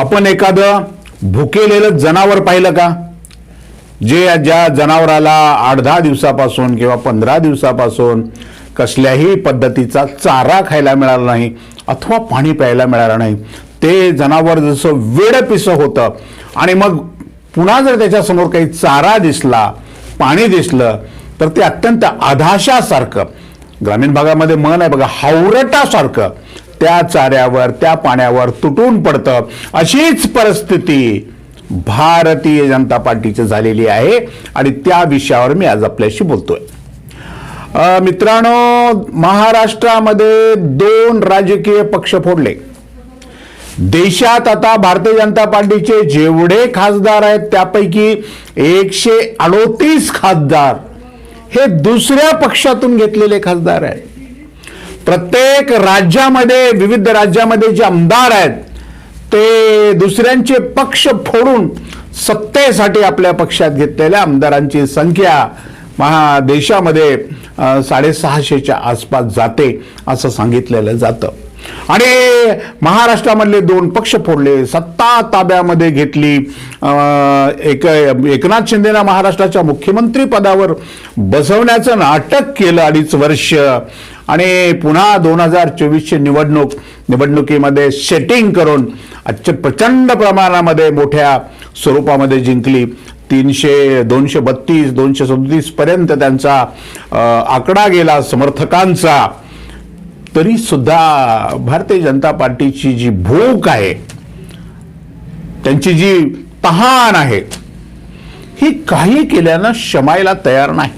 आपण एखादं भुकेलेलं जनावर पाहिलं का? जे ज्या जनावराला आठ दहा दिवसापासून किंवा पंधरा दिवसापासून कसल्याही पद्धतीचा चारा खायला मिळाला नाही अथवा पाणी प्यायला मिळालं नाही ते जनावर जसं वेडपिसं होतं आणि मग पुन्हा जर त्याच्यासमोर काही चारा दिसला पाणी दिसलं तर ते अत्यंत आधाशासारखं. ग्रामीण भागामध्ये मन आहे बघा हावरटासारखं. त्या चाऱ्यावर त्या पाण्यावर तुटून पडतं. अशीच परिस्थिती भारतीय जनता पार्टीची झालेली आहे. आणि त्या विषयावर मी आज आपल्याशी बोलतोय. मित्रांनो महाराष्ट्रामध्ये दोन राजकीय पक्ष फोडले. देशात आता भारतीय जनता पार्टीचे जेवढे खासदार आहेत त्यापैकी एकशे अडोतीस खासदार हे दुसऱ्या पक्षातून घेतलेले खासदार आहेत. प्रत्येक राज्यामध्ये विविध राज्यामध्ये जे आमदार आहेत ते दुसऱ्यांचे पक्ष फोडून सत्तेसाठी आपल्या पक्षात घेतलेल्या आमदारांची संख्या महा देशामध्ये साडेसहाशेच्या आसपास जाते असं सांगितलेलं जातं. आणि महाराष्ट्रामधले दोन पक्ष फोडले सत्ता ताब्यामध्ये घेतली एक एकनाथ शिंदेना महाराष्ट्राच्या मुख्यमंत्री पदावर बसवण्याचं नाटक केलं अडीच वर्ष. आणि पुन्हा दोन हजार चोवीसची निवडणूक निवडणुकीमध्ये सेटिंग करून आजच्या प्रचंड प्रमाणामध्ये मोठ्या स्वरूपामध्ये जिंकली. तीनशे दोनशे बत्तीस दोनशे सदतीस पर्यंत त्यांचा आकडा गेला समर्थकांचा. तरी सुद्धा भारतीय जनता पार्टीची जी भूक आहे त्यांची जी तहान आहे ही काही केल्यानं शमायला तयार नाही.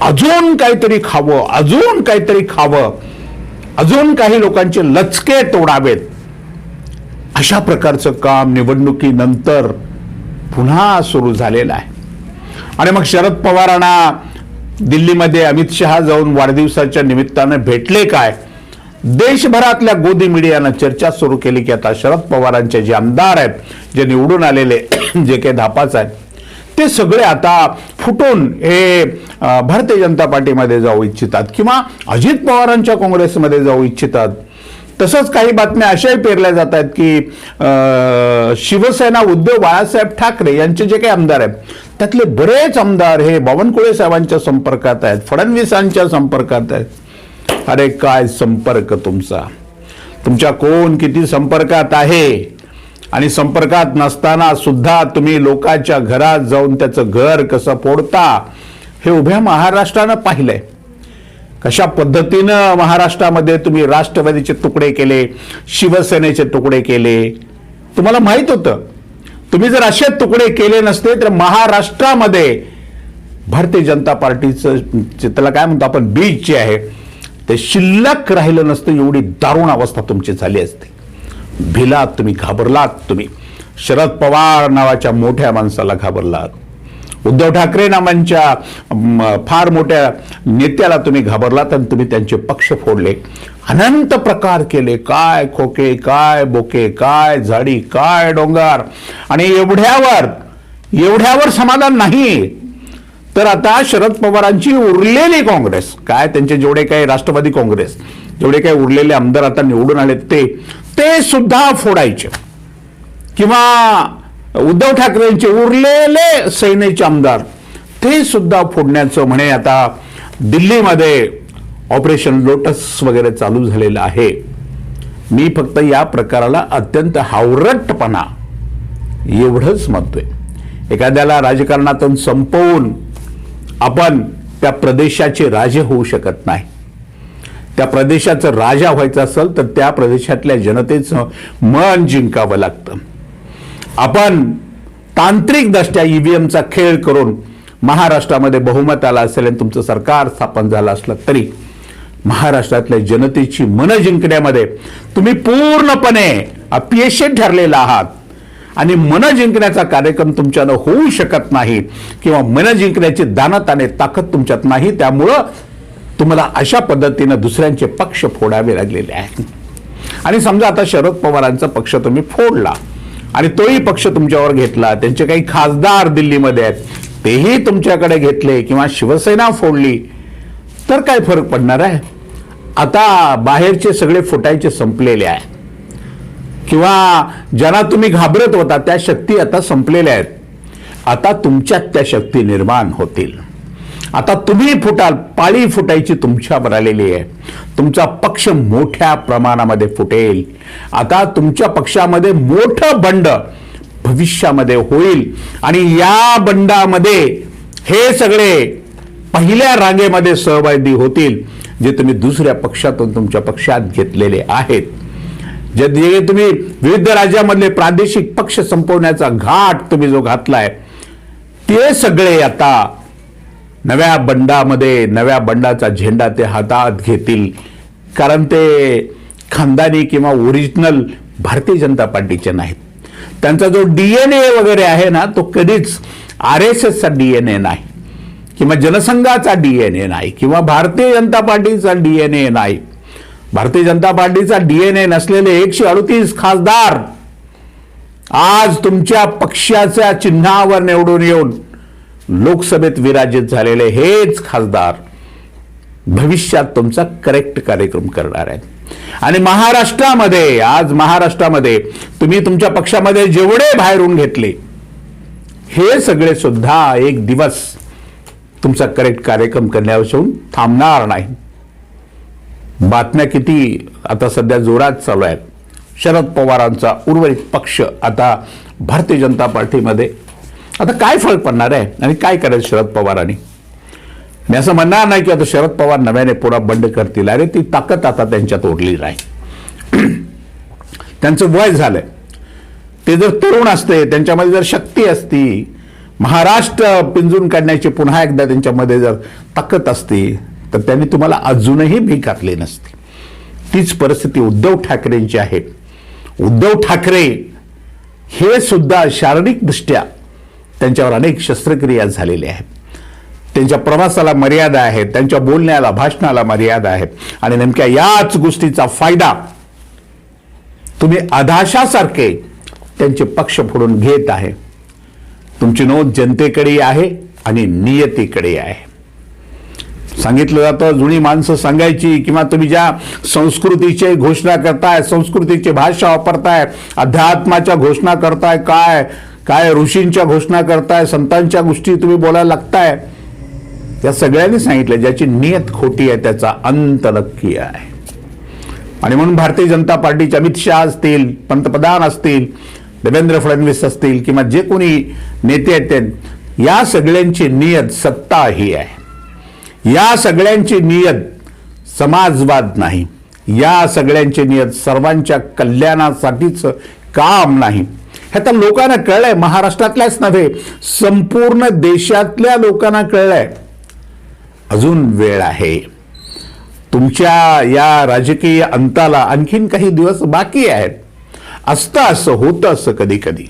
अजून काहीतरी खावं अजून काहीतरी खावं अजून काही लोकांचे लचके तोडावेत. अशा प्रकारचं काम निवडणुकीनंतर पुन्हा सुरू झालेलं आहे. आणि मग शरद पवारांना दिल्लीमध्ये अमित शहा जाऊन वाढदिवसाच्या निमित्तानं भेटले काय? देशभरातल्या गोदी मीडियानं चर्चा सुरू केली की आता शरद पवारांचे जे आमदार आहेत जे निवडून आलेले जे काही धापाच आहेत ते सगळे आता फुटून हे भारतीय जनता पार्टीमध्ये जाऊ इच्छितात किंवा अजित पवारांच्या काँग्रेसमध्ये जाऊ इच्छितात. तसंच काही बातम्या अशाही पेरल्या जात आहेत की शिवसेना उद्धव बाळासाहेब ठाकरे यांचे जे काही आमदार आहेत त्यातले बरेच आमदार हे बावनकुळे साहेबांच्या संपर्कात आहेत फडणवीसांच्या संपर्कात आहेत. अरे काय संपर्क तुमचा? तुमच्या कोण किती संपर्कात आहे? आणि संपर्कात नसताना सुद्धा तुम्ही लोकांच्या घरात जाऊन त्याचं घर कसं फोडता हे उभ्या महाराष्ट्रानं पाहिलंय. कशा पद्धतीनं महाराष्ट्रामध्ये तुम्ही राष्ट्रवादीचे तुकडे केले शिवसेनेचे तुकडे केले तुम्हाला माहीत होतं. तुम्ही जर असे तुकडे केले नसते तर महाराष्ट्रामध्ये भारतीय जनता पार्टीचं त्याला काय म्हणतो आपण बीज जे आहे ते शिल्लक राहिलं नसतं एवढी दारुण अवस्था तुमची झाली असते. भिलात तुम्ही घाबरलात तुम्ही. शरद पवार नावाच्या मोठ्या माणसाला घाबरलात. उद्धव ठाकरे नावांच्या फार मोठ्या नेत्याला तुम्ही घाबरलात आणि तुम्ही त्यांचे पक्ष फोडले. अनंत प्रकार केले. काय खोके काय बोके काय झाडी काय डोंगर. आणि एवढ्यावर एवढ्यावर समाधान नाही. तर आता शरद पवारांची उरलेली काँग्रेस काय त्यांचे जेवढे काही राष्ट्रवादी काँग्रेस जेवढे काही उरलेले आमदार आता निवडून आले ते ते सुद्धा फोडायचे. किंवा उद्धव ठाकरेंचे उरलेले सेनेचे आमदार ते सुद्धा फोडण्याचं म्हणे आता दिल्लीमध्ये ऑपरेशन लोटस वगैरे चालू झालेलं आहे. मी फक्त या प्रकाराला अत्यंत हावरटपणा एवढंच म्हणतोय. एखाद्याला राजकारणातून संपवून आपण त्या प्रदेशाचे राजे होऊ शकत नाही. त्या प्रदेशाचं राजा व्हायचं असेल तर त्या प्रदेशातल्या जनतेचं मन जिंकावं लागतं. आपण तांत्रिकदृष्ट्या ईव्हीएमचा खेळ करून महाराष्ट्रामध्ये बहुमत आला असेल आणि तुमचं सरकार स्थापन झालं असलं तरी महाराष्ट्रातल्या जनतेची मन जिंकण्यामध्ये तुम्ही पूर्णपणे अपयशी ठरलेला आहात. आणि मन जिंकण्याचा कार्यक्रम तुमच्यानं होऊ शकत नाही किंवा मन जिंकण्याची दानत आणि ताकद तुमच्यात नाही. त्यामुळं तुम्हाला अशा पद्धतीनं दुसऱ्यांचे पक्ष फोडावे लागलेले आहेत. आणि समजा आता शरद पवारांचा पक्ष तुम्ही फोडला आणि तोही पक्ष तुमच्यावर घेतला त्यांचे काही खासदार दिल्लीमध्ये आहेत तेही तुमच्याकडे घेतले किंवा शिवसेना फोडली तर काय फरक पडणार आहे? आता बाहेरचे सगळे फुटायचे संपलेले आहे किंवा ज्यांना तुम्ही घाबरत होता त्या शक्ती आता संपलेल्या आहेत. आता तुमच्यात त्या शक्ती निर्माण होतील. आता तुम्ही फुटाल पाळी फुटायची तुमच्यावर आलेली आहे. तुमचा पक्ष मोठ्या प्रमाणामध्ये फुटेल. आता तुमच्या पक्षामध्ये मोठं बंड भविष्यामध्ये होईल. आणि या बंडामध्ये हे सगळे पहिल्या रांगेमध्ये सहभागी होतील जे तुम्ही दुसऱ्या पक्षातून तुमच्या पक्षात घेतलेले आहेत. जे तुम्ही विविध राज्यामधले प्रादेशिक पक्ष संपवण्याचा घाट तुम्ही जो घातलाय ते सगळे आता नव्या बंडामध्ये नव्या बंडाचा झेंडा ते हातात घेतील. कारण ते खानदानी किंवा ओरिजिनल भारतीय जनता पार्टीचे नाहीत. त्यांचा जो डी एन ए वगैरे आहे ना तो कधीच आर एस एसचा डी एन ए नाही. किंवा जनसंघाचा डी एन ए नाही. किंवा भारतीय जनता पार्टीचा डी एन ए नाही. भारतीय जनता पार्टीचा डी एन ए नसलेले एकशे अडतीस खासदार आज तुमच्या पक्षाच्या चिन्हावर निवडून येऊन लोकसभेत विराजित झालेले हेच खासदार भविष्यात तुमचा करेक्ट कार्यक्रम करणार आहेत. आणि महाराष्ट्रामध्ये आज महाराष्ट्रामध्ये तुम्ही तुमच्या पक्षामध्ये जेवढे बाहेरून घेतले हे सगळे सुद्धा एक दिवस तुमचा करेक्ट कार्यक्रम करण्यापासून थांबणार नाही. बातम्या किती आता सध्या जोरात चालू आहेत. शरद पवारांचा उर्वरित पक्ष आता भारतीय जनता पार्टीमध्ये आता काय फरक पडणार आहे? आणि काय करायचं शरद पवारांनी मी असं म्हणणार नाही की आता शरद पवार नव्याने पुन्हा बंड करतील. अरे ती ताकद आता त्यांच्यात ओढली नाही. त्यांचं वय झालंय. ते जर तरुण असते त्यांच्यामध्ये जर शक्ती असती महाराष्ट्र पिंजून काढण्याची पुन्हा एकदा त्यांच्यामध्ये जर ताकद असती तर त्यांनी तुम्हाला अजूनही भीक घातली नसती. तीच परिस्थिती उद्धव ठाकरेंची आहे. उद्धव ठाकरे हे सुद्धा शारीरिकदृष्ट्या त्यांच्यावर अनेक शस्त्रक्रिया झालेल्या आहेत. त्यांच्या प्रवासाला मर्यादा आहेत त्यांच्या बोलण्याला भाषणाला मर्यादा आहेत. आणि नेमक्या याच गोष्टीचा फायदा तुम्ही अधाशासारखे त्यांचे पक्ष फोडून घेत आहे. तुमची नोंद जनतेकडे आहे आणि नियतीकडे आहे. सांगितलं जातं जुनी माणसं सांगायची किंवा तुम्ही ज्या संस्कृतीचे घोषणा करताय संस्कृतीची भाषा वापरताय अध्यात्माच्या घोषणा करताय काय काय ऋषींच्या घोषणा करताय संतांच्या गोष्टी तुम्ही बोलायला लागताय या सगळ्यांनी सांगितलं ज्याची नियत खोटी आहे त्याचा अंत नक्की आहे. आणि म्हणून भारतीय जनता पार्टीचे अमित शहा असतील पंतप्रधान असतील देवेंद्र फडणवीस असतील किंवा जे कोणी नेते आहेत ते या सगळ्यांची नियत सत्ता ही आहे. या सगळ्यांची नियत समाजवाद नाही. या सगळ्यांची नियत सर्वांच्या कल्याणासाठीच काम नाही. हे तर लोकांना कळलंय महाराष्ट्रातल्याच नव्हे संपूर्ण देशातल्या लोकांना कळलंय. अजून वेळ आहे. तुमच्या या राजकीय अंताला आणखीन काही दिवस बाकी आहेत. असतं असं होतं असं कधी कधी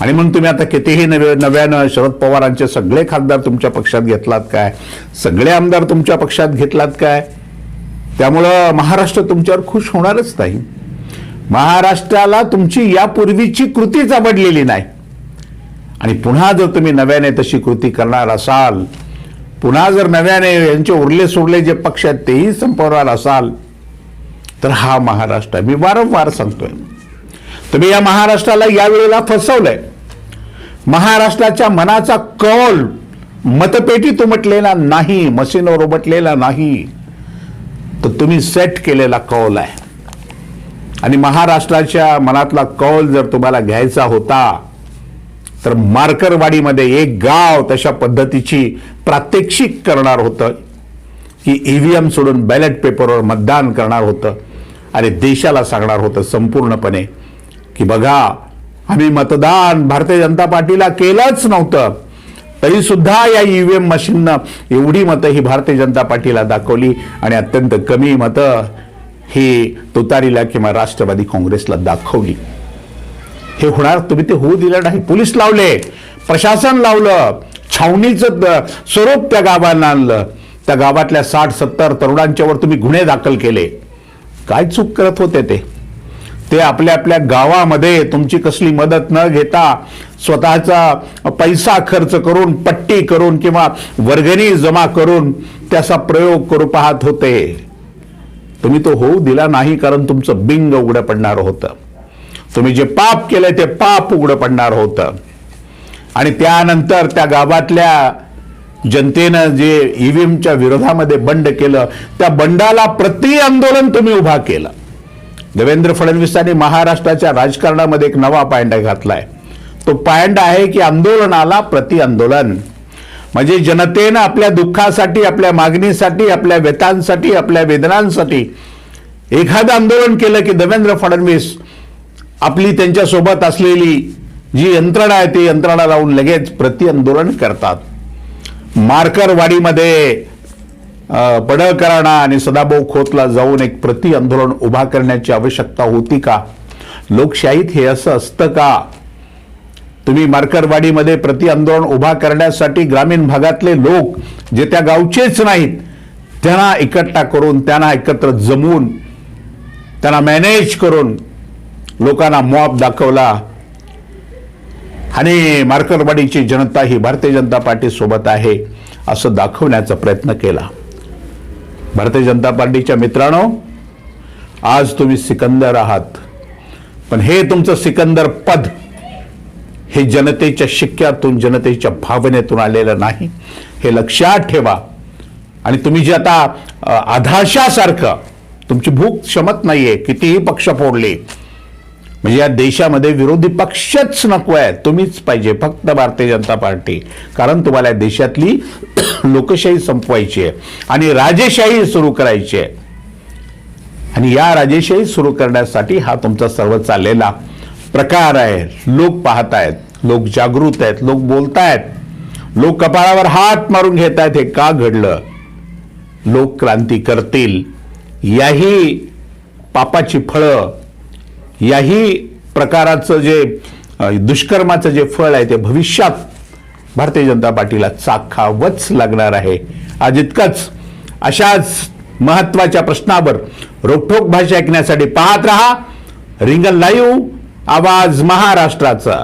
आणि म्हणून तुम्ही आता कितीही नव्या नव्यानं शरद पवारांचे सगळे खासदार तुमच्या पक्षात घेतलात काय? सगळे आमदार तुमच्या पक्षात घेतलात काय? त्यामुळं महाराष्ट्र तुमच्यावर खुश होणारच नाही. महाराष्ट्राला तुमची यापूर्वीची कृतीच आवडलेली नाही. आणि पुन्हा जर तुम्ही नव्याने तशी कृती करणार असाल पुन्हा जर नव्याने यांचे उरले सोडले जे पक्ष आहेत तेही संपवणार असाल तर हा महाराष्ट्र मी वारंवार सांगतोय. तुम्ही या महाराष्ट्राला यावेळेला फसवलंय. महाराष्ट्राच्या मनाचा कौल मतपेटीत उमटलेला नाही मशीनवर उमटलेला नाही. तर तुम्ही सेट केलेला कौल आहे. आणि महाराष्ट्राच्या मनातला कौल जर तुम्हाला घ्यायचा होता तर मार्करवाडीमध्ये एक गाव तशा पद्धतीची प्रात्यक्षिक करणार होतं की ई व्ही एम सोडून बॅलेट पेपरवर मतदान करणार होतं आणि देशाला सांगणार होतं संपूर्णपणे की बघा आम्ही मतदान भारतीय जनता पार्टीला केलंच नव्हतं. तरी सुद्धा या ईव्हीएम मशीननं एवढी मतं ही भारतीय जनता पार्टीला दाखवली आणि अत्यंत कमी मतं ही तुतारीला किंवा राष्ट्रवादी काँग्रेसला दाखवली. हे होणार तुम्ही ते होऊ दिलं नाही. पोलीस लावले प्रशासन लावलं छावणीचं स्वरूप त्या गावाला आणलं. त्या गावातल्या साठ सत्तर तरुणांच्यावर तुम्ही गुन्हे दाखल केले. काय चूक करत होते ते? ते आपल्या आपल्या गावामध्ये तुमची कसली मदत न घेता स्वतःचा पैसा खर्च करून पट्टी करून किंवा वर्गणी जमा करून त्याचा प्रयोग करू पाहत होते. तुम्ही तो होऊ दिला नाही कारण तुमचं बिंग उघडं पडणार होतं. तुम्ही जे पाप केलंय ते पाप उघडं पडणार होतं. आणि त्यानंतर त्या गावातल्या जनतेनं जे ईव्हीएमच्या विरोधामध्ये बंड केलं त्या बंडाला प्रति आंदोलन तुम्ही उभा केलं. देवेंद्र फडणवीसांनी महाराष्ट्राच्या राजकारणामध्ये एक नवा पायंडा घातलाय. तो पायंडा आहे की आंदोलनाला प्रति आंदोलन. म्हणजे जनतेनं आपल्या दुःखासाठी आपल्या मागणीसाठी आपल्या व्यतांसाठी आपल्या वेदनांसाठी एखादं आंदोलन केलं की देवेंद्र फडणवीस आपली त्यांच्यासोबत असलेली जी यंत्रणा आहे ती यंत्रणा लावून लगेच प्रति आंदोलन करतात. मार्करवाडीमध्ये अ, पडळकरांना आणि सदाभाऊ खोतला जाऊन एक प्रति आंदोलन उभा करण्याची आवश्यकता होती का? लोकशाहीत हे असं असतं का? तुम्ही मार्करवाडीमध्ये प्रति आंदोलन उभा करण्यासाठी ग्रामीण भागातले लोक जे त्या गावचेच नाहीत त्यांना एकट्टा करून त्यांना एकत्र जमवून त्यांना मॅनेज करून लोकांना मॉब दाखवला. आणि मार्करवाडीची जनता ही भारतीय जनता पार्टी सोबत आहे असं दाखवण्याचा प्रयत्न केला. भारतीय जनता पार्टीच्या मित्रांनो आज तुम्ही सिकंदर आहात. पण हे तुमचं सिकंदर पद हे जनतेच्या शिक्क्यातून जनतेच्या भावनेतून आलेलं नाही. हे लक्षात ठेवा. आणि तुम्ही जे आता आधाशासारखं तुमची भूक क्षमत नाहीये कितीही पक्ष फोडले म्हणजे या देशामध्ये विरोधी पक्षच नको आहे तुम्हीच पाहिजे फक्त भारतीय जनता पार्टी. कारण तुम्हाला या देशातली लोकशाही संपवायची आहे. आणि राजेशाही सुरू करायची आहे. आणि या राजेशाही सुरू करण्यासाठी हा तुमचा सर्व चाललेला प्रकार आहे लोक पाहत आहेत लोक जागृत आहेत लोक बोलतायत लोक कपाळावर हात मारून घेत आहेत हे का घडलं? लोक क्रांती करतील. याही पापाची फळं याही प्रकाराचं जे दुष्कर्माचं जे फळ आहे ते भविष्यात भारतीय जनता पार्टीला चाखावंच लागणार आहे. आज इतकंच. अशाच महत्त्वाच्या प्रश्नावर रोखोक भाषा ऐकण्यासाठी पाहत रहा. रिंगल लाईव्ह. आवाज महाराष्ट्राचा.